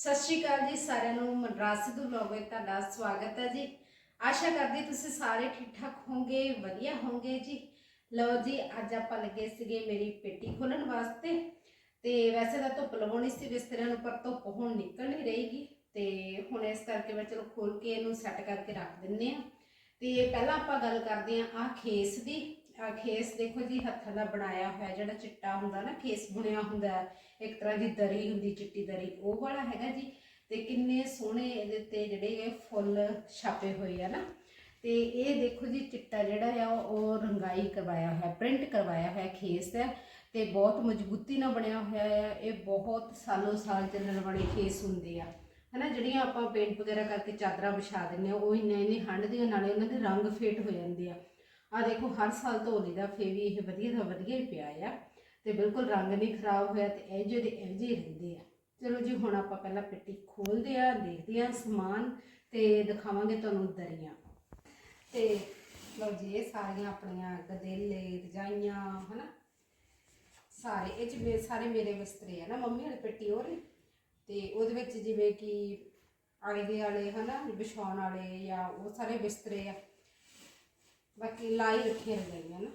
ਸਤਿ ਸ਼੍ਰੀ ਅਕਾਲ ਜੀ ਸਾਰਿਆਂ ਨੂੰ, ਮਨਰਾਜ ਸਿੱਧੂ ਵਲੌਗ ਵਿੱਚ ਤੁਹਾਡਾ ਸਵਾਗਤ ਹੈ ਜੀ। ਆਸ਼ਾ ਕਰਦੀ ਤੁਸੀਂ ਸਾਰੇ ਠੀਕ ਠਾਕ ਹੋਵੋਗੇ, ਵਧੀਆ ਹੋਵੋਗੇ ਜੀ। ਲਓ ਜੀ, ਅੱਜ ਆਪਾਂ ਲੱਗੇ ਸੀਗੇ ਮੇਰੀ ਪੇਟੀ ਖੋਲਣ ਵਾਸਤੇ ਤੇ ਵੈਸੇ ਤਾਂ ਧੁੱਪ ਲਵਾਉਣੀ ਸੀ, ਬਿਸਤਰਿਆਂ ਨੂੰ, ਪਰ ਧੁੱਪ ਹੁਣ ਨਿਕਲ ਨਹੀਂ ਰਹੀਗੀ ਤੇ ਹੁਣ ਇਸ ਕਰਕੇ ਮੈਂ ਚਲੋ ਖੋਲ ਕੇ ਇਹਨੂੰ ਸੈੱਟ ਕਰਕੇ ਰੱਖ ਦਿੰਨੇ ਆ ਤੇ ਪਹਿਲਾਂ ਆਪਾਂ ਗੱਲ ਕਰਦੇ ਆ ਆ ਖੇਸ ਦੀ। ਆ ਖੇਸ ਦੇਖੋ ਜੀ ਹੱਥਾਂ ਦਾ ਬਣਾਇਆ ਹੋਇਆ ਜਿਹੜਾ ਚਿੱਟਾ ਹੁੰਦਾ ਨਾ, ਖੇਸ ਬੁਣਿਆ ਹੁੰਦਾ ਇੱਕ ਤਰ੍ਹਾਂ ਦੀ ਦਰੀ ਹੁੰਦੀ, ਚਿੱਟੀ ਦਰੀ। ਉਹ ਵਾਲਾ ਹੈਗਾ ਜੀ। ਤੇ ਕਿੰਨੇ ਸੋਹਣੇ ਇਹਦੇ ਤੇ ਜਿਹੜੇ ਇਹ ਫੁੱਲ ਛਾਪੇ ਹੋਏ ਆ ਨਾ। ਤੇ ਇਹ ਦੇਖੋ ਜੀ ਚਿੱਟਾ ਜਿਹੜਾ ਆ, ਉਹ ਰੰਗਾਈ ਕਰਵਾਇਆ ਹੋਇਆ, ਪ੍ਰਿੰਟ ਕਰਵਾਇਆ ਹੋਇਆ ਖੇਸ ਦਾ ਤੇ ਬਹੁਤ ਮਜ਼ਬੂਤੀ ਨਾਲ ਬਣਿਆ ਹੋਇਆ ਆ। ਇਹ ਬਹੁਤ ਸਾਲੋ ਸਾਲ ਚੱਲਣ ਵਾਲੇ ਖੇਸ ਹੁੰਦੇ ਆ। ਹਨਾ, ਜਿਹੜੀਆਂ ਆਪਾਂ ਪੇਂਟ ਵਗੈਰਾ ਕਰਕੇ ਚਾਦਰਾਂ ਵਿਛਾ ਦਿੰਨੇ ਆ, ਉਹ ਇੰਨੇ ਇੰਨੇ ਹੰਡਦੀਆਂ ਨਾਲੇ ਉਹਨਾਂ ਦੇ ਰੰਗ ਫੇਟ ਹੋ ਜਾਂਦੇ ਆ। ਆ ਦੇਖੋ, ਹਰ ਸਾਲ ਧੋ ਲਈਦਾ ਫੇ ਵੀ ਇਹ ਵਧੀਆ ਦਾ ਵਧੀਆ ਹੀ ਪਿਆ ਆ ਤੇ ਬਿਲਕੁਲ ਰੰਗ ਨਹੀਂ ਖਰਾਬ ਹੋਇਆ ਤੇ ਇਹ ਜਿਹੇ ਦੇ ਇਹ ਜਿਹੇ ਰਹਿੰਦੇ ਆ। ਚਲੋ ਜੀ, ਹੁਣ ਆਪਾਂ ਪਹਿਲਾਂ ਪੇਟੀ ਖੋਲਦੇ ਆ, ਦੇਖਦੇ ਆ ਸਮਾਨ ਤੇ ਦਿਖਾਵਾਂਗੇ ਤੁਹਾਨੂੰ ਦਰੀਆਂ। ਤੇ ਲਓ ਜੀ, ਇਹ ਸਾਰੀਆਂ ਆਪਣੀਆਂ ਗਦੇਲੇ, ਰਜਾਈਆਂ, ਹਨਾ? ਸਾਰੇ, ਇਹ ਚ ਮੇ- ਸਾਰੇ ਮੇਰੇ ਬਿਸਤਰੇ ਆ ਨਾ, ਮੰਮੀ ਵਾਲੀ ਪੇਟੀ ਹੋਰ ਨੇ? ਤੇ ਉਹਦੇ ਵਿੱਚ ਜਿਵੇਂ ਕਿ ਆਲੇ ਦੇ ਵਾਲੇ ਹਨਾ, ਵਿਛਾਉਣ ਵਾਲੇ ਜਾਂ ਉਹ ਸਾਰੇ ਬਿਸਤਰੇ ਆ। ਬਾਕੀ ਲਾਈ ਰੱਖੀਆਂ ਰਜਾਈਆਂ ਨਾ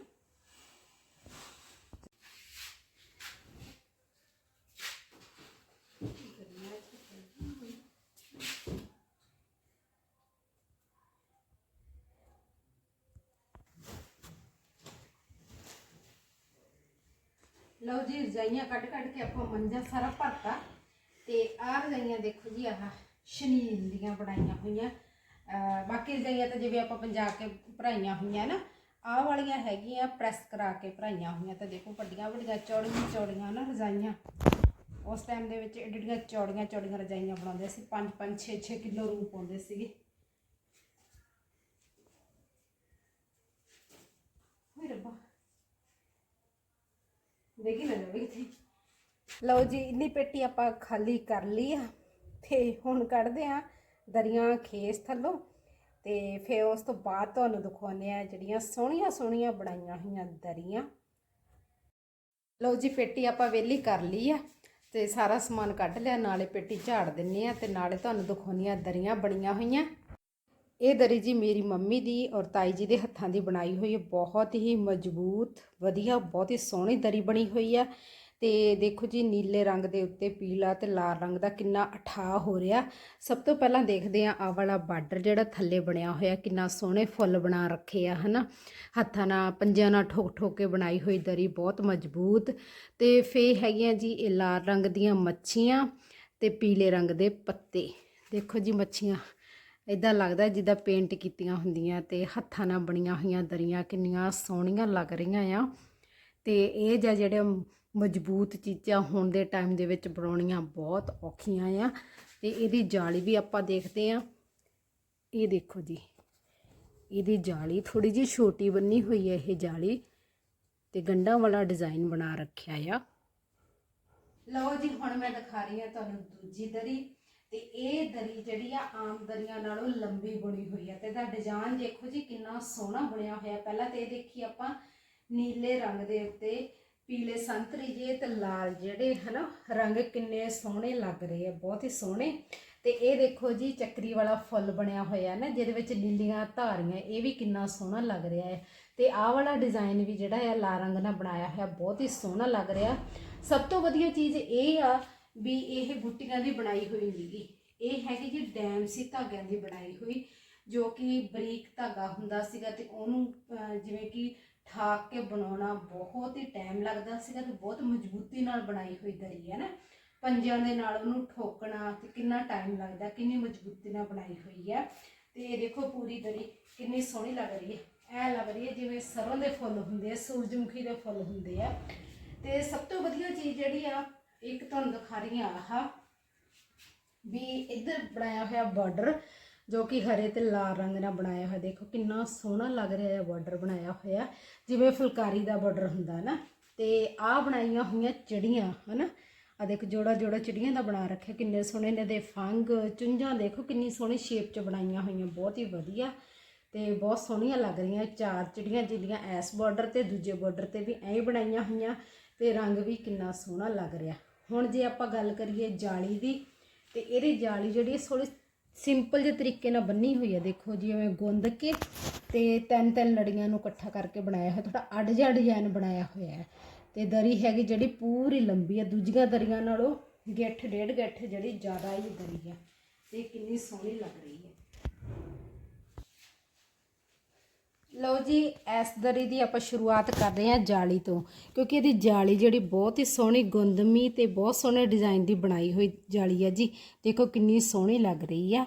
ਲਓ ਜੀ, ਰਜਾਈਆਂ ਕੱਢ ਕੱਢ ਕੇ ਆਪਾਂ ਮੰਜਾ ਸਾਰਾ ਭਰਤਾ। ਤੇ ਆਹ ਰਜਾਈਆਂ ਦੇਖੋ ਜੀ, ਆਹ ਸ਼ਨੀਲ ਦੀਆਂ ਬਣਾਈਆਂ ਹੋਈਆਂ। ਬਾਕੀ ਰਜਾਈਆਂ ਤਾਂ ਜਿਵੇਂ ਆਪਾਂ ਪੰਜਾ ਕੇ ਭਰਾਈਆਂ ਹੋਈਆਂ ਨਾ, ਆਹ ਵਾਲੀਆਂ ਹੈਗੀਆਂ ਪ੍ਰੈਸ ਕਰਾ ਕੇ ਭਰਾਈਆਂ ਹੋਈਆਂ ਤਾਂ ਦੇਖੋ ਵੱਡੀਆਂ ਵੱਡੀਆਂ ਚੌੜੀਆਂ ਚੌੜੀਆਂ ਨਾ ਰਜਾਈਆਂ। ਉਸ ਟਾਈਮ ਦੇ ਵਿੱਚ ਏਡੀਆਂ ਚੌੜੀਆਂ ਚੌੜੀਆਂ ਰਜਾਈਆਂ ਬਣਾਉਂਦੇ ਸੀ 5 5 6 6 ਕਿਲੋ ਰੂਪ ਪਾਉਂਦੇ ਸੀਗੇ। ਹੋਏ ਰੱਬਾ। ਦੇਖੀ ਨਾ ਜਾਵੇ ਕਿਥੇ ਲਓ ਜੀ, ਇੰਨੀ ਪੇਟੀ ਆਪਾਂ ਖਾਲੀ ਕਰ ਲਈ ਆ। ਤੇ ਹੁਣ ਕੱਢਦੇ ਆ ਦਰੀਆਂ ਖੇਸ ਥੱਲੋਂ ਤੇ ਫਿਰ ਉਸ ਤੋਂ ਬਾਅਦ ਤੁਹਾਨੂੰ ਦਿਖਾਉਂਦੇ ਆ ਜਿਹੜੀਆਂ ਸੋਹਣੀਆਂ ਸੋਹਣੀਆਂ ਬਣਾਈਆਂ ਹੋਈਆਂ ਦਰੀਆਂ। ਲਓ ਜੀ, ਪੇਟੀ ਆਪਾਂ ਵੇਲੀ ਕਰ ਲਈ ਆ ਤੇ ਸਾਰਾ ਸਮਾਨ ਕੱਢ ਲਿਆ, ਨਾਲੇ ਪੇਟੀ ਝਾੜ ਦਿੰਨੇ ਆ ਤੇ ਨਾਲੇ ਤੁਹਾਨੂੰ ਦਿਖਾਉਂਦੀਆਂ ਦਰੀਆਂ ਬਣੀਆਂ ਹੋਈਆਂ। ਇਹ ਦਰੀ ਜੀ ਮੇਰੀ ਮੰਮੀ ਦੀ ਔਰ ਤਾਈ ਜੀ ਦੇ ਹੱਥਾਂ ਦੀ ਬਣਾਈ ਹੋਈ ਹੈ। ਬਹੁਤ ਹੀ ਮਜ਼ਬੂਤ, ਵਧੀਆ, ਬਹੁਤ ਹੀ ਸੋਹਣੀ ਦਰੀ ਬਣੀ ਹੋਈ ਆ। ਤੇ ਦੇਖੋ ਜੀ, ਨੀਲੇ ਰੰਗ ਦੇ ਉੱਤੇ ਪੀਲਾ ਤੇ ਲਾਲ ਰੰਗ ਦਾ ਕਿੰਨਾ ਅਠਾਹ ਹੋ ਰਿਹਾ। ਸਭ ਤੋਂ ਪਹਿਲਾਂ ਦੇਖਦੇ ਆ ਆ ਵਾਲਾ ਬਾਰਡਰ ਜਿਹੜਾ ਥੱਲੇ ਬਣਿਆ ਹੋਇਆ, ਕਿੰਨਾ ਸੋਹਣੇ ਫੁੱਲ ਬਣਾ ਰੱਖੇ ਆ, ਹਨਾ। ਹੱਥਾਂ ਨਾਲ, ਪੰਜਿਆਂ ਨਾਲ ਠੋਕ ਠੋਕ ਕੇ ਬਣਾਈ ਹੋਈ ਦਰੀ ਬਹੁਤ ਮਜ਼ਬੂਤ। ਤੇ ਫੇ ਹੈਗੀਆਂ ਜੀ ਇਹ ਲਾਲ ਰੰਗ ਦੀਆਂ ਮੱਛੀਆਂ ਤੇ ਪੀਲੇ ਰੰਗ ਦੇ ਪੱਤੇ। ਦੇਖੋ ਜੀ ਮੱਛੀਆਂ ਇਦਾਂ ਲੱਗਦਾ ਜਿੱਦਾਂ ਪੇਂਟ ਕੀਤੀਆਂ ਹੁੰਦੀਆਂ ਤੇ ਹੱਥਾਂ ਨਾਲ ਬਣੀਆਂ ਹੋਈਆਂ ਦਰੀਆਂ ਕਿੰਨੀਆਂ ਸੋਹਣੀਆਂ ਲੱਗ ਰਹੀਆਂ ਆ। ਤੇ ਇਹ ਜਿਹਾ ਜਿਹੜੇ ਮਜ਼ਬੂਤ ਚੀਜ਼ਾਂ ਹੁਣ ਦੇ ਟਾਈਮ ਦੇ ਵਿੱਚ ਬਣਾਉਣੀਆਂ ਬਹੁਤ ਔਖੀਆਂ ਆ ਤੇ ਇਹਦੀ ਜਾਲੀ ਵੀ ਆਪਾਂ ਦੇਖਦੇ ਆ ਇਹ ਦੇਖੋ ਜੀ, ਇਹਦੀ ਜਾਲੀ ਥੋੜੀ ਜਿਹੀ ਛੋਟੀ ਬੰਨੀ ਹੋਈ ਹੈ ਇਹ ਜਾਲੀ ਤੇ ਗੰਢਾਂ ਵਾਲਾ ਡਿਜ਼ਾਈਨ ਬਣਾ ਰੱਖਿਆ ਆ। ਲਓ ਜੀ, ਹੁਣ ਮੈਂ ਦਿਖਾ ਰਹੀ ਹਾਂ ਤੁਹਾਨੂੰ ਦੂਜੀ ਦਰੀ ਤੇ ਇਹ ਦਰੀ ਜਿਹੜੀ ਆ, ਆਮ ਦਰੀਆਂ ਨਾਲੋਂ ਲੰਬੀ ਬਣੀ ਹੋਈ ਹੈ ਤੇ ਇਹਦਾ ਡਿਜ਼ਾਈਨ ਦੇਖੋ ਜੀ, ਕਿੰਨਾ ਸੋਹਣਾ ਬਣਿਆ ਹੋਇਆ। ਪਹਿਲਾਂ ਤੇ ਇਹ ਦੇਖੀ ਆਪਾਂ ਨੀਲੇ ਰੰਗ ਦੇ ਉੱਤੇ ਪੀਲੇ ਸੰਤਰੀ ਜੇ ਤੇ ਲਾਲ ਜਿਹੜੇ ਹਨਾ ਰੰਗ ਕਿੰਨੇ ਸੋਹਣੇ ਲੱਗ ਰਹੇ ਆ ਬਹੁਤ ਹੀ ਸੋਹਣੇ। ਤੇ ਇਹ ਦੇਖੋ ਜੀ ਚੱਕਰੀ ਵਾਲਾ ਫੁੱਲ ਬਣਿਆ ਹੋਇਆ ਨਾ ਜਿਹਦੇ ਵਿੱਚ ਨੀਲੀਆਂ ਧਾਰੀਆਂ ਇਹ ਵੀ ਕਿੰਨਾ ਸੋਹਣਾ ਲੱਗ ਰਿਹਾ ਹੈ। ਤੇ ਆਹ ਵਾਲਾ ਡਿਜ਼ਾਈਨ ਵੀ ਜਿਹੜਾ ਹੈ ਲਾਲ ਰੰਗ ਨਾਲ ਬਣਾਇਆ ਹੋਇਆ ਬਹੁਤ ਹੀ ਸੋਹਣਾ ਲੱਗ ਰਿਹਾ। ਸਭ ਤੋਂ ਵਧੀਆ ਚੀਜ਼ ਇਹ ਆ ਵੀ ਇਹ ਬੁੱਟੀਆਂ ਦੀ ਬਣਾਈ ਹੋਈ ਨਹੀਂਗੀ ਇਹ ਹੈਗੀ ਜੀ ਡੈਮ ਸੀ ਧਾਗਿਆਂ ਦੀ ਬਣਾਈ ਹੋਈ ਜੋ ਕਿ ਬਰੀਕ ਧਾਗਾ ਹੁੰਦਾ ਸੀਗਾ ਤੇ ਉਹਨੂੰ ਅਹ, ਜਿਵੇਂ ਕਿ ਠਾਕ ਕੇ ਬਣਾਉਣਾ ਬਹੁਤ ਹੀ ਟਾਈਮ ਲੱਗਦਾ ਸੀਗਾ ਤੇ ਬਹੁਤ ਮਜ਼ਬੂਤੀ ਨਾਲ ਬਣਾਈ ਹੋਈ ਦਰੀ ਹੈ ਨਾ। ਪੰਜਿਆਂ ਦੇ ਨਾਲ ਉਹਨੂੰ ਠੋਕਣਾ ਤੇ ਕਿੰਨਾ ਟਾਈਮ ਲੱਗਦਾ, ਕਿੰਨੀ ਮਜ਼ਬੂਤੀ ਨਾਲ ਬਣਾਈ ਹੋਈ ਹੈ। ਤੇ ਦੇਖੋ ਪੂਰੀ ਦਰੀ ਕਿੰਨੀ ਸੋਹਣੀ ਲੱਗ ਰਹੀ ਹੈ। ਐ ਲੱਗ ਰਹੀ ਹੈ ਜਿਵੇਂ ਸਰੋਂ ਦੇ ਫੁੱਲ ਹੁੰਦੇ ਆ, ਸੂਰਜਮੁਖੀ ਦੇ ਫੁੱਲ ਹੁੰਦੇ ਆ। ਤੇ ਸਭ ਤੋਂ ਵਧੀਆ ਚੀਜ਼ ਜਿਹੜੀ ਆ, ਇੱਕ ਤੁਹਾਨੂੰ ਦਿਖਾ ਰਹੀ ਆ ਆਹ, ਵੀ ਇੱਧਰ ਬਣਾਇਆ ਹੋਇਆ ਬਾਰਡਰ ਜੋ ਕਿ ਹਰੇ ਤੇ ਲਾਲ ਰੰਗ ਨਾਲ ਬਣਾਇਆ ਹੋਇਆ, ਦੇਖੋ ਕਿੰਨਾ ਸੋਹਣਾ ਲੱਗ ਰਿਹਾ ਹੈ ਬਾਰਡਰ ਬਣਾਇਆ ਹੋਇਆ। ਜਿਵੇਂ ਫੁਲਕਾਰੀ ਦਾ ਬਾਰਡਰ ਹੁੰਦਾ ਨਾ, ਤੇ ਆਹ ਬਣਾਈਆਂ ਹੋਈਆਂ ਚਿੜੀਆਂ, ਹਨਾ? ਆ ਦੇਖੋ ਜੋੜਾ ਜੋੜਾ ਚਿੜੀਆਂ ਦਾ ਬਣਾ ਰੱਖਿਆ, ਕਿੰਨੇ ਸੋਹਣੇ ਨੇ ਦੇ ਫੰਗ, ਚੁੰਝਾਂ ਦੇਖੋ ਕਿੰਨੀ ਸੋਹਣੀ ਸ਼ੇਪ 'ਚ ਬਣਾਈਆਂ ਹੋਈਆਂ, ਬਹੁਤ ਹੀ ਵਧੀਆ। ਤੇ ਬਹੁਤ ਸੋਹਣੀਆਂ ਲੱਗ ਰਹੀਆਂ ਚਾਰ ਚਿੜੀਆਂ, ਜਿਹੜੀਆਂ ਐਸ ਬਾਰਡਰ ਤੇ, ਦੂਜੇ ਬਾਰਡਰ ਤੇ ਵੀ ਐਂ ਹੀ ਬਣਾਈਆਂ ਹੋਈਆਂ, ਤੇ ਰੰਗ ਵੀ ਕਿੰਨਾ ਸੋਹਣਾ ਲੱਗ ਰਿਹਾ। ਹੁਣ ਜੇ ਆਪਾਂ ਗੱਲ ਕਰੀਏ ਜਾਲੀ ਦੀ, ਤੇ ਇਹਦੀ ਜਾਲੀ ਜਿਹੜੀ ਥੋੜੀ ਸਿੰਪਲ ਜਿਹੇ ਤਰੀਕੇ ਨਾਲ ਬੰਨੀ ਹੋਈ ਹੈ, ਦੇਖੋ ਜਿਵੇਂ ਗੁੰਦ ਕੇ ਤੇ ਤਿੰਨ ਤਿੰਨ ਲੜੀਆਂ ਨੂੰ ਇਕੱਠਾ ਕਰਕੇ ਬਣਾਇਆ ਹੋਇਆ ਥੋੜਾ ਅੱਡ ਜਿਹਾ ਡਿਜ਼ਾਈਨ ਬਣਾਇਆ ਹੋਇਆ ਹੈ। ਤੇ ਦਰੀ ਹੈਗੀ ਜਿਹੜੀ ਪੂਰੀ ਲੰਬੀ ਹੈ, ਦੂਜੀਆਂ ਦਰੀਆਂ ਨਾਲੋਂ ਗਿੱਠ, ਡੇਢ ਗਿੱਠ ਜਿਹੜੀ ਜ਼ਿਆਦਾ ਹੀ ਦਰੀ ਹੈ, ਤੇ ਕਿੰਨੀ ਸੋਹਣੀ ਲੱਗ ਰਹੀ ਹੈ। ਲਓ ਜੀ, ਇਸ ਦਰੀ ਦੀ ਆਪਾਂ ਸ਼ੁਰੂਆਤ ਕਰ ਰਹੇ ਹਾਂ ਜਾਲੀ ਤੋਂ, ਕਿਉਂਕਿ ਇਹਦੀ ਜਾਲੀ ਜਿਹੜੀ ਬਹੁਤ ਹੀ ਸੋਹਣੀ ਗੁੰਦਮੀ ਤੇ ਬਹੁਤ ਸੋਹਣੇ ਡਿਜ਼ਾਈਨ ਦੀ ਬਣਾਈ ਹੋਈ ਜਾਲੀ ਹੈ ਜੀ। ਦੇਖੋ ਕਿੰਨੀ ਸੋਹਣੀ ਲੱਗ ਰਹੀ ਆ।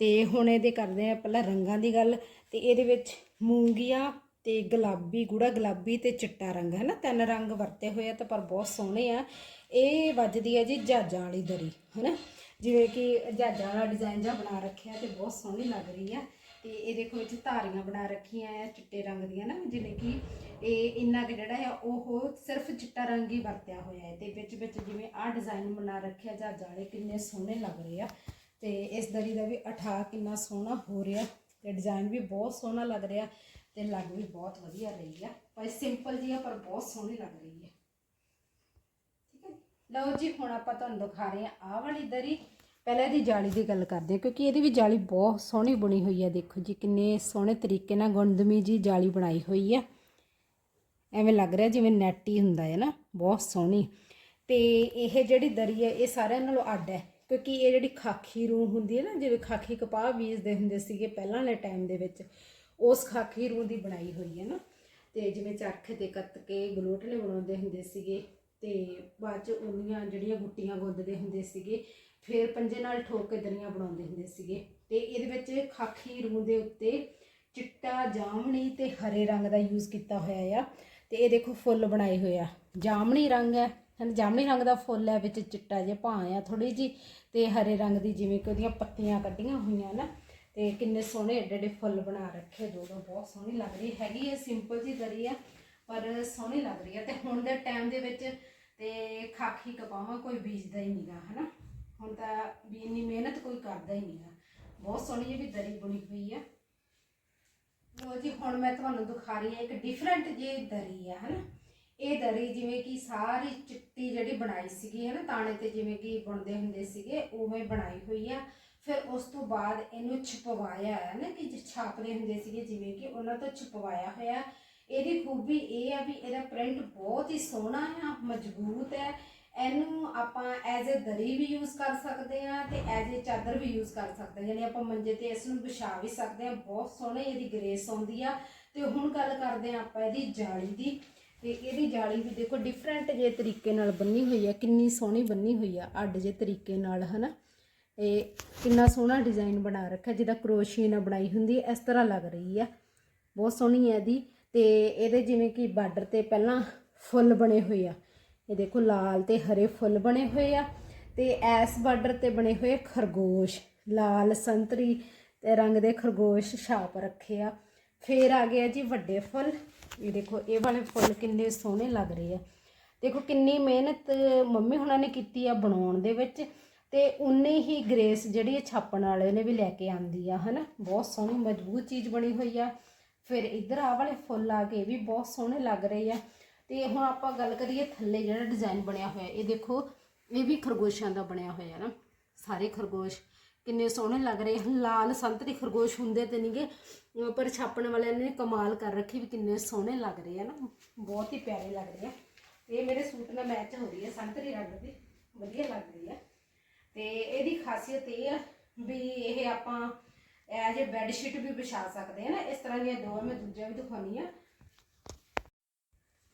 ਤੇ ਹੁਣ ਇਹਦੇ ਕਰਦੇ ਆ ਪਹਿਲਾਂ ਰੰਗਾਂ ਦੀ ਗੱਲ, ਤੇ ਇਹਦੇ ਵਿੱਚ ਮੂੰਗੀਆ ਤੇ ਗੁਲਾਬੀ, ਗੂੜਾ ਗੁਲਾਬੀ ਤੇ ਚਿੱਟਾ ਰੰਗ ਹੈ ਨਾ ਤਿੰਨ ਰੰਗ ਵਰਤੇ ਹੋਏ ਆ ਤਾਂ ਪਰ ਬਹੁਤ ਸੋਹਣੇ ਆ। ਇਹ ਵੱਜਦੀ ਹੈ ਜੀ ਜਹਾਜ਼ਾਂ ਵਾਲੀ ਦਰੀ ਹੈ ਨਾ ਜਿਵੇਂ ਕਿ ਜਹਾਜ਼ਾਂ ਵਾਲਾ ਡਿਜ਼ਾਈਨ ਜਿਹਾ ਬਣਾ ਰੱਖਿਆ ਤੇ ਬਹੁਤ ਸੋਹਣੀ ਲੱਗ ਰਹੀ ਆ। ਤੇ ਇਹ ਦੇਖੋ ਵਿੱਚ ਧਾਰੀਆਂ ਬਣਾ ਰੱਖੀਆਂ ਆ, ਚਿੱਟੇ ਰੰਗ ਦੀਆਂ ਨਾ, ਜਿਵੇਂ ਕਿ ਇਹ ਇੰਨਾ ਕਿ ਜਿਹੜਾ ਆ, ਉਹ ਸਿਰਫ ਚਿੱਟਾ ਰੰਗ ਹੀ ਵਰਤਿਆ ਹੋਇਆ ਹੈ ਤੇ ਵਿੱਚ ਵਿੱਚ ਜਿਵੇਂ ਆਹ ਡਿਜ਼ਾਈਨ ਬਣਾ ਰੱਖਿਆ, ਜਾਂ ਵਾਲੇ ਕਿੰਨੇ ਸੋਹਣੇ ਲੱਗ ਰਹੇ ਆ। ਤੇ ਇਸ ਦਰੀ ਦਾ ਵੀ ਅਠਾ ਕਿੰਨਾ ਸੋਹਣਾ ਹੋ ਰਿਹਾ, ਤੇ ਡਿਜ਼ਾਈਨ ਵੀ ਬਹੁਤ ਸੋਹਣਾ ਲੱਗ ਰਿਹਾ, ਤੇ ਲੱਗ ਵੀ ਬਹੁਤ ਵਧੀਆ ਰਹੀ ਆ। ਪਰ ਸਿੰਪਲ ਜੀ ਆ, ਪਰ ਬਹੁਤ ਸੋਹਣੀ ਲੱਗ ਰਹੀ ਹੈ ਠੀਕ ਹੈ ਲਓ ਜੀ, ਹੁਣ ਆਪਾਂ ਤੁਹਾਨੂੰ ਦਿਖਾ ਰਹੇ ਆ ਆਹ ਵਾਲੀ ਦਰੀ ਪਹਿਲਾਂ ਇਹਦੀ ਜਾਲੀ ਦੀ ਗੱਲ ਕਰਦੇ ਹਾਂ, ਕਿਉਂਕਿ ਇਹਦੀ ਵੀ ਜਾਲੀ ਬਹੁਤ ਸੋਹਣੀ ਬਣੀ ਹੋਈ ਹੈ, ਦੇਖੋ ਜੀ, ਕਿੰਨੇ ਸੋਹਣੇ ਤਰੀਕੇ ਨਾਲ ਗੁੰਦਮੀ ਜੀ ਜਾਲੀ ਬਣਾਈ ਹੋਈ ਹੈ। ਐਵੇਂ ਲੱਗ ਰਿਹਾ ਜਿਵੇਂ ਨੈਟ ਹੀ ਹੁੰਦਾ ਹੈ ਨਾ, ਬਹੁਤ ਸੋਹਣੀ। ਤੇ ਇਹ ਜਿਹੜੀ ਦਰੀ ਹੈ, ਇਹ ਸਾਰਿਆਂ ਨਾਲੋਂ ਅੱਡ ਹੈ, ਕਿਉਂਕਿ ਇਹ ਜਿਹੜੀ ਖਾਕੀ ਰੂਹ ਹੁੰਦੀ ਹੈ ਨਾ, ਜਿਵੇਂ ਖਾਕੀ ਕਪਾਹ ਬੀਜਦੇ ਹੁੰਦੇ ਸੀਗੇ ਪਹਿਲਾਂ ਵਾਲੇ ਟਾਈਮ ਦੇ ਵਿੱਚ, ਉਸ ਖਾਕੀ ਰੂਹ ਦੀ ਬਣਾਈ ਹੋਈ ਹੈ ਨਾ। ਤੇ ਜਿਵੇਂ ਚਰਖੇ ਤੇ ਕੱਤ ਕੇ ਗਲੋਟਲੇ ਬਣਾਉਂਦੇ ਹੁੰਦੇ ਸੀਗੇ, ਤੇ ਬਾਅਦ ਚ ਉਹਨੀਆਂ ਜਿਹੜੀਆਂ ਗੁੱਟੀਆਂ ਗੁੰਦਦੇ ਹੁੰਦੇ ਸੀਗੇ ਫਿਰ ਪੰਜੇ ਨਾਲ ਠੋਕ ਕੇ ਦਰੀਆਂ ਬਣਾਉਂਦੇ ਹੁੰਦੇ ਸੀਗੇ। ਤੇ ਇਹਦੇ ਵਿੱਚ ਖਾਕੀ ਰੂਹ ਦੇ ਉੱਤੇ ਚਿੱਟਾ, ਜਾਮਣੀ ਤੇ ਹਰੇ ਰੰਗ ਦਾ ਯੂਜ਼ ਕੀਤਾ ਹੋਇਆ ਆ। ਤੇ ਇਹ ਦੇਖੋ ਫੁੱਲ ਬਣਾਏ ਹੋਏ ਆ। ਜਾਮਣੀ ਰੰਗ ਹੈ, ਹਨ ਜਾਮਣੀ ਰੰਗ ਦਾ ਫੁੱਲ ਹੈ, ਵਿੱਚ ਚਿੱਟਾ ਜਿਹਾ ਭਾਂ ਆ ਥੋੜੀ ਜੀ ਤੇ ਹਰੇ ਰੰਗ ਦੀ ਜਿਵੇਂ ਕਿ ਉਹਦੀਆਂ ਪੱਤੀਆਂ ਕੱਢੀਆਂ ਹੋਈਆਂ ਨਾ। ਤੇ ਕਿੰਨੇ ਸੋਹਣੇ ਏਡੇ ਏਡੇ ਫੁੱਲ ਬਣਾ ਰੱਖੇ, ਦੋ ਦੋ ਬਹੁਤ ਸੋਹਣੀ ਲੱਗ ਰਹੀ ਹੈਗੀ ਹੈ ਸਿੰਪਲ ਜੀ ਦਰੀ ਆ, ਪਰ ਸੋਹਣੀ ਲੱਗ ਰਹੀ ਆ। ਤੇ ਹੁਣ ਦੇ ਟਾਈਮ ਦੇ ਵਿੱਚ ਤੇ ਖਾਕੀ ਕਪਾਵਾਂ ਕੋਈ ਬੀਜਦਾ ਹੀ ਨਹੀਂਗਾ ਹਨਾ। ਹੁਣ ਤਾਂ ਵੀ ਇੰਨੀ ਮਿਹਨਤ ਕੋਈ ਕਰਦਾ ਹੀ ਨਹੀਂ ਹੈ ਬਹੁਤ ਸੋਹਣੀ ਜਿਹੀ ਵੀ ਦਰੀ ਬਣੀ ਹੋਈ ਆ। ਲੋ ਜੀ, ਹੁਣ ਮੈਂ ਤੁਹਾਨੂੰ ਦਿਖਾ ਰਹੀ ਹਾਂ ਇੱਕ ਡਿਫਰੈਂਟ ਜਿਹੀ ਦਰੀ ਆ, ਹਨਾ? ਇਹ ਦਰੀ ਜਿਵੇਂ ਕਿ ਸਾਰੀ ਚਿੱਟੀ ਜਿਹੜੀ ਬਣਾਈ ਸੀਗੀ, ਹਨਾ? ਤਾਣੇ ਤੇ ਜਿਵੇਂ ਕਿ ਬੁਣਦੇ ਹੁੰਦੇ ਸੀਗੇ, ਉਵੇਂ ਬਣਾਈ ਹੋਈ ਆ। ਫਿਰ ਉਸ ਤੋਂ ਬਾਅਦ ਇਹਨੂੰ ਛਪਵਾਇਆ ਹੈ ਨਾ ਕਿ ਛਾਪਦੇ ਹੁੰਦੇ ਸੀਗੇ, ਜਿਵੇਂ ਕਿ ਉਹਨਾਂ ਤੋਂ ਛਪਵਾਇਆ ਹੋਇਆ। ਇਹਦੀ ਖੂਬੀ ਇਹ ਆ ਵੀ ਇਹਦਾ ਪ੍ਰਿੰਟ ਬਹੁਤ ਹੀ ਸੋਹਣਾ ਆ, ਮਜ਼ਬੂਤ ਹੈ ਇਹਨੂੰ ਆਪਾਂ ਐਜ਼ ਅ ਦਰੀ ਵੀ ਯੂਜ਼ ਕਰ ਸਕਦੇ ਆ ਤੇ ਐਜ਼ ਅ ਚਾਦਰ ਵੀ ਯੂਜ਼ ਕਰ ਸਕਦੇ ਹਾਂ। ਯਾਨੀ ਆਪਾਂ ਮੰਜੇ ਤੇ ਇਸ ਨੂੰ ਵਿਛਾ ਵੀ ਸਕਦੇ ਆ ਬਹੁਤ ਸੋਹਣੀ ਇਹਦੀ ਗ੍ਰੇਸ ਆਉਂਦੀ ਆ। ਤੇ ਹੁਣ ਗੱਲ ਕਰਦੇ ਆ ਆਪਾਂ ਇਹਦੀ ਜਾਲੀ ਦੀ। ਤੇ ਇਹਦੀ ਜਾਲੀ ਵੀ ਦੇਖੋ ਡਿਫਰੈਂਟ ਜੇ ਤਰੀਕੇ ਨਾਲ ਬੰਨੀ ਹੋਈ ਆ। ਕਿੰਨੀ ਸੋਹਣੀ ਬੰਨੀ ਹੋਈ ਆ, ਅੱਡ ਜੇ ਤਰੀਕੇ ਨਾਲ, ਹਨਾ? ਇਹ ਕਿੰਨਾ ਸੋਹਣਾ ਡਿਜ਼ਾਈਨ ਬਣਾ ਰੱਖਿਆ, ਜਿਹਦਾ ਕਰੋਸ਼ੀਏ ਨਾਲ ਬਣਾਈ ਹੁੰਦੀ ਹੈ ਇਸ ਤਰ੍ਹਾਂ ਲੱਗ ਰਹੀ ਆ। ਬਹੁਤ ਸੋਹਣੀ ਹੈ ਇਹਦੀ। ਤੇ ਇਹਦੇ ਜਿਵੇਂ ਕਿ ਬਾਰਡਰ ਤੇ ਪਹਿਲਾਂ ਫੁੱਲ ਬਣੇ ਹੋਏ ਆ। ਇਹ ਦੇਖੋ ਲਾਲ ਤੇ ਹਰੇ ਫੁੱਲ ਬਣੇ ਹੋਏ ਆ ਤੇ ਐਸ ਬਾਰਡਰ ਤੇ ਬਣੇ ਹੋਏ ਖਰਗੋਸ਼। ਲਾਲ, ਸੰਤਰੀ ਤੇ ਰੰਗ ਦੇ ਖਰਗੋਸ਼ ਛਾਪ ਰੱਖੇ ਆ। ਫੇਰ ਆ ਗਿਆ ਜੀ ਵੱਡੇ ਫੁੱਲ। ਇਹ ਦੇਖੋ, ਇਹ ਵਾਲੇ ਫੁੱਲ ਕਿੰਨੇ ਸੋਹਣੇ ਲੱਗ ਰਹੇ ਆ। ਦੇਖੋ ਕਿੰਨੀ ਮਿਹਨਤ ਮੰਮੀ ਹੁਣਾਂ ਨੇ ਕੀਤੀ ਆ ਬਣਾਉਣ ਦੇ ਵਿੱਚ ਤੇ ਉਨੇ ਹੀ ਗ੍ਰੇਸ ਜਿਹੜੀ ਇਹ ਛਾਪਣ ਵਾਲੇ ਨੇ ਵੀ ਲੈ ਕੇ ਆਂਦੀ ਆ, ਹਨਾ? ਬਹੁਤ ਸੋਹਣੀ, ਮਜ਼ਬੂਤ ਚੀਜ਼ ਬਣੀ ਹੋਈ ਆ। ਫਿਰ ਇੱਧਰ ਆ ਵਾਲੇ ਫੁੱਲ ਆ ਕੇ ਇਹ ਵੀ ਬਹੁਤ ਸੋਹਣੇ ਲੱਗ ਰਹੇ ਆ। ਤੇ ਹੁਣ ਆਪਾਂ ਗੱਲ ਕਰੀਏ ਥੱਲੇ ਜਿਹੜਾ ਡਿਜ਼ਾਈਨ ਬਣਿਆ ਹੋਇਆ, ਇਹ ਦੇਖੋ, ਇਹ ਵੀ ਖਰਗੋਸ਼ਾਂ ਦਾ ਬਣਿਆ ਹੋਇਆ ਹੈ ਨਾ, ਸਾਰੇ ਖਰਗੋਸ਼। ਕਿੰਨੇ ਸੋਹਣੇ ਲੱਗ ਰਹੇ ਹਨ, ਲਾਲ ਸੰਤਰੀ ਖਰਗੋਸ਼ ਹੁੰਦੇ ਤੇ ਨਹੀਂਗੇ ਅਹ ਪਰ ਛਾਪਣ ਵਾਲਿਆਂ ਨੇ ਕਮਾਲ ਕਰ ਰੱਖੀ ਵੀ ਕਿੰਨੇ ਸੋਹਣੇ ਲੱਗ ਰਹੇ ਆ ਨਾ, ਬਹੁਤ ਹੀ ਪਿਆਰੇ ਲੱਗ ਰਹੇ ਆ। ਇਹ ਮੇਰੇ ਸੂਟ ਨਾਲ ਮੈਚ ਹੋ ਰਹੀ ਹੈ ਸੰਤਰੀ ਰੰਗ ਦੀ, ਵਧੀਆ ਲੱਗ ਰਹੀ ਹੈ ਤੇ ਇਹਦੀ ਖਾਸੀਅਤ ਇਹ ਆ ਵੀ ਇਹ ਆਪਾਂ ਐਜ ਅ ਬੈੱਡ ਸ਼ੀਟ ਵੀ ਵਿਛਾ ਸਕਦੇ ਆ ਨਾ, ਇਸ ਤਰ੍ਹਾਂ ਦੀਆਂ ਦੋ ਮੈਂ ਦੂਜਾ ਵੀ ਦਿਖਾਉਣੀ ਆ।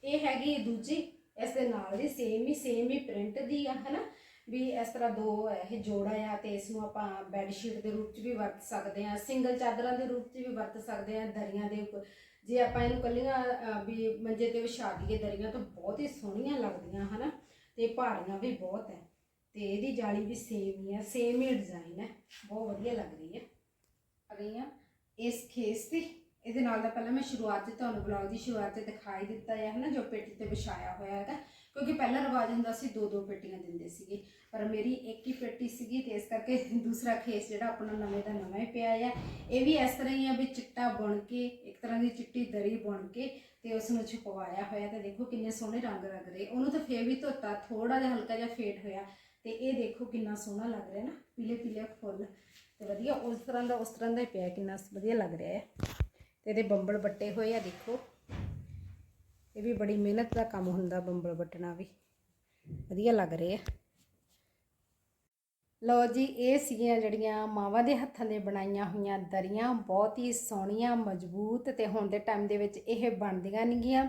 ਇਹ ਹੈਗੀ ਦੂਜੀ, ਇਸ ਦੇ ਨਾਲ ਦੀ ਸੇਮ ਹੀ ਸੇਮ ਹੀ ਪ੍ਰਿੰਟ ਦੀ ਆ, ਹਨਾ? ਵੀ ਇਸ ਤਰ੍ਹਾਂ ਦੋ ਇਹ ਜੋੜਾ ਆ ਤੇ ਇਸ ਨੂੰ ਆਪਾਂ ਬੈੱਡ ਸ਼ੀਟ ਦੇ ਰੂਪ 'ਚ ਵੀ ਵਰਤ ਸਕਦੇ ਆ ਸਿੰਗਲ ਚਾਦਰਾਂ ਦੇ ਰੂਪ 'ਚ ਵੀ ਵਰਤ ਸਕਦੇ ਆ, ਦਰੀਆਂ ਦੇ ਉੱਪਰ। ਜੇ ਆਪਾਂ ਇਹਨੂੰ ਕੱਲੀਆਂ ਵੀ ਮੰਜੇ ਤੇ ਵਿਛਾ ਦਈਏ, ਦਰੀਆਂ ਤਾਂ ਬਹੁਤ ਹੀ ਸੋਹਣੀਆਂ ਲੱਗਦੀਆਂ, ਹਨਾ? ਤੇ ਭਾਰੀਆਂ ਵੀ ਬਹੁਤ ਹੈ ਤੇ ਇਹਦੀ ਜਾਲੀ ਵੀ ਸੇਮ ਹੀ ਆ ਸੇਮ ਹੀ ਡਿਜ਼ਾਈਨ ਹੈ ਬਹੁਤ ਵਧੀਆ ਲੱਗ ਰਹੀ ਹੈ ਆ ਗਈ ਇਸ ਖੇਸ ਦੀ ਇਹਦੇ ਨਾਲ ਦਾ ਪਹਿਲਾਂ ਮੈਂ ਸ਼ੁਰੂਆਤ 'ਚ ਤੁਹਾਨੂੰ ਬਲੌਗ ਦੀ ਸ਼ੁਰੂਆਤ 'ਚ ਦਿਖਾਈ ਦਿੱਤਾ ਹੈ, ਹਨਾ, ਜੋ ਪੇਟੀ ਤੇ ਵਿਛਾਇਆ ਹੋਇਆ ਹੈਗਾ। ਕਿਉਂਕਿ ਪਹਿਲਾਂ ਰਿਵਾਜ ਹੁੰਦਾ ਸੀ ਦੋ ਦੋ ਪੇਟੀਆਂ ਦਿੰਦੇ ਸੀਗੇ, ਪਰ ਮੇਰੀ ਇੱਕ ਹੀ ਪੇਟੀ ਸੀਗੀ ਤੇ ਇਸ ਕਰਕੇ ਦੂਸਰਾ ਖੇਸ ਜਿਹੜਾ ਆਪਣਾ ਨਵੇਂ ਦਾ ਨਵਾਂ ਹੀ ਪਿਆ ਆ। ਇਹ ਵੀ ਇਸ ਤਰ੍ਹਾਂ ਹੀ ਆ ਵੀ ਚਿੱਟਾ ਬੁਣ ਕੇ, ਇੱਕ ਤਰ੍ਹਾਂ ਦੀ ਚਿੱਟੀ ਦਰੀ ਬੁਣ ਕੇ ਤੇ ਉਸ ਨੂੰ ਛੁਪਵਾਇਆ ਹੋਇਆ ਤੇ ਦੇਖੋ ਕਿੰਨੇ ਸੋਹਣੇ ਰੰਗ ਲੱਗ ਰਹੇ। ਉਹਨੂੰ ਤਾਂ ਫੇਰ ਵੀ ਧੋਤਾ ਥੋੜਾ ਜਿਹਾ ਹਲਕਾ ਜਿਹਾ ਫੇਟ ਹੋਇਆ ਤੇ ਇਹ ਦੇਖੋ ਕਿੰਨਾ ਸੋਹਣਾ ਲੱਗ ਰਿਹਾ ਨਾ ਪੀਲੇ ਪੀਲੇ ਫੁੱਲ ਤੇ ਵਧੀਆ, ਉਸ ਤਰ੍ਹਾਂ ਦਾ, ਉਸ ਤਰ੍ਹਾਂ ਦਾ ਹੀ ਪਿਆ, ਕਿੰਨਾ ਵਧੀਆ ਲੱਗ ਰਿਹਾ ਹੈ ਤੇ ਇਹਦੇ ਬੰਬਲ ਬੱਟੇ ਹੋਏ ਆ, ਦੇਖੋ। ਇਹ ਵੀ ਬੜੀ ਮਿਹਨਤ ਦਾ ਕੰਮ ਹੁੰਦਾ ਬੰਬਲ ਬੱਟਣਾ ਵੀ। ਵਧੀਆ ਲੱਗ ਰਹੇ ਆ। ਲਓ ਜੀ, ਇਹ ਸੀਗੀਆਂ ਜਿਹੜੀਆਂ ਮਾਵਾਂ ਦੇ ਹੱਥਾਂ ਦੇ ਬਣਾਈਆਂ ਹੋਈਆਂ ਦਰੀਆਂ। ਬਹੁਤ ਹੀ ਸੋਹਣੀਆਂ, ਮਜ਼ਬੂਤ ਤੇ ਹੁਣ ਦੇ ਟਾਈਮ ਦੇ ਵਿੱਚ ਇਹ ਬਣਦੀਆਂ ਨੇਗੀਆਂ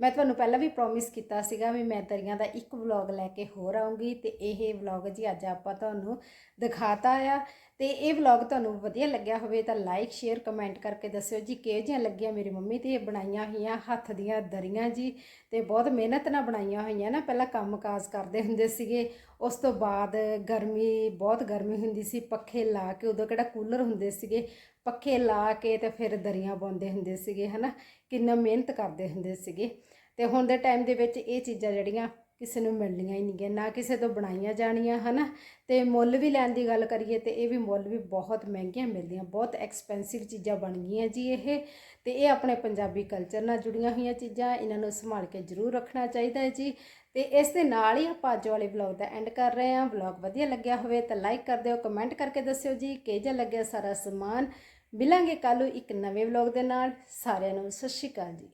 ਮੈਂ ਤੁਹਾਨੂੰ ਪਹਿਲਾਂ ਵੀ ਪ੍ਰੋਮਿਸ ਕੀਤਾ ਸੀਗਾ ਵੀ ਮੈਂ ਦਰੀਆਂ ਦਾ ਇੱਕ ਵਲੌਗ ਲੈ ਕੇ ਹੋਰ ਆਉਂਗੀ ਤੇ ਇਹ ਵਲੌਗ ਜੀ ਅੱਜ ਆਪਾਂ ਤੁਹਾਨੂੰ ਦਿਖਾਤਾ ਆ। ਤੇ ਇਹ ਵਲੌਗ ਤੁਹਾਨੂੰ ਵਧੀਆ ਲੱਗਿਆ ਹੋਵੇ ਤਾਂ ਲਾਈਕ ਸ਼ੇਅਰ ਕਮੈਂਟ ਕਰਕੇ ਦੱਸਿਓ ਜੀ, ਕਿਹੋ ਜਿਹੀਆਂ ਲੱਗੀਆਂ ਮੇਰੀ ਮੰਮੀ ਤੇ ਇਹ ਬਣਾਈਆਂ ਹੋਈਆਂ, ਹੱਥ ਦੀਆਂ ਦਰੀਆਂ ਜੀ ਤੇ ਬਹੁਤ ਮਿਹਨਤ ਨਾਲ ਬਣਾਈਆਂ ਹੋਈਆਂ ਨਾ, ਪਹਿਲਾਂ ਕੰਮਕਾਜ ਕਰਦੇ ਹੁੰਦੇ ਸੀਗੇ, ਉਸ ਤੋਂ ਬਾਅਦ ਗਰਮੀ, ਬਹੁਤ ਗਰਮੀ ਹੁੰਦੀ ਸੀ, ਪੱਖੇ ਲਾ ਕੇ ਉਦੋਂ ਕਿਹੜਾ ਕੂਲਰ ਹੁੰਦੇ ਸੀਗੇ, ਪੱਖੇ ਲਾ ਕੇ ਤੇ ਫਿਰ ਦਰੀਆਂ ਪਾਉਂਦੇ ਹੁੰਦੇ ਸੀਗੇ, ਹਨਾ, ਕਿੰਨਾ ਮਿਹਨਤ ਕਰਦੇ ਹੁੰਦੇ ਸੀਗੇ। ਤੇ ਹੁਣ ਦੇ ਟਾਈਮ ਦੇ ਵਿੱਚ ਇਹ ਚੀਜ਼ਾਂ ਜਿਹੜੀਆਂ ਕਿਸੇ ਨੂੰ ਮਿਲਣੀਆਂ ਹੀ ਨਹੀਂ ਗੀਆਂ ਨਾ ਕਿਸੇ ਤੋਂ ਬਣਾਈਆਂ ਜਾਣੀਆਂ, ਹਨਾ? ਤੇ ਮੁੱਲ ਵੀ ਲੈਣ ਦੀ ਗੱਲ ਕਰੀਏ ਤੇ ਇਹ ਵੀ ਮੁੱਲ ਵੀ ਬਹੁਤ ਮਹਿੰਗੀਆਂ ਮਿਲਦੀਆਂ, ਬਹੁਤ ਐਕਸਪੈਂਸਿਵ ਚੀਜ਼ਾਂ ਬਣ ਗਈਆਂ ਜੀ ਇਹ। ਤੇ ਇਹ ਆਪਣੇ ਪੰਜਾਬੀ ਕਲਚਰ ਨਾਲ ਜੁੜੀਆਂ ਹੋਈਆਂ ਚੀਜ਼ਾਂ, ਇਹਨਾਂ ਨੂੰ ਸੰਭਾਲ ਕੇ ਜ਼ਰੂਰ ਰੱਖਣਾ ਚਾਹੀਦਾ ਹੈ ਜੀ। ਤੇ ਇਸ ਦੇ ਨਾਲ ਹੀ ਆਪਾਂ ਅੱਜ ਵਾਲੇ ਵਲੌਗ ਦਾ ਐਂਡ ਕਰ ਰਹੇ ਹਾਂ। ਵਲੌਗ ਵਧੀਆ ਲੱਗਿਆ ਹੋਵੇ ਤਾਂ ਲਾਈਕ ਕਰ ਦਿਓ ਕਮੈਂਟ ਕਰਕੇ ਦੱਸਿਓ ਜੀ ਕਿਹੋ ਜਿਹਾ ਲੱਗਿਆ ਸਾਰਾ ਸਮਾਨ। ਮਿਲਾਂਗੇ ਕੱਲ੍ਹ ਇੱਕ ਨਵੇਂ ਵਲੌਗ ਦੇ ਨਾਲ। ਸਾਰਿਆਂ ਨੂੰ ਸਤਿ ਸ਼੍ਰੀ ਅਕਾਲ ਜੀ।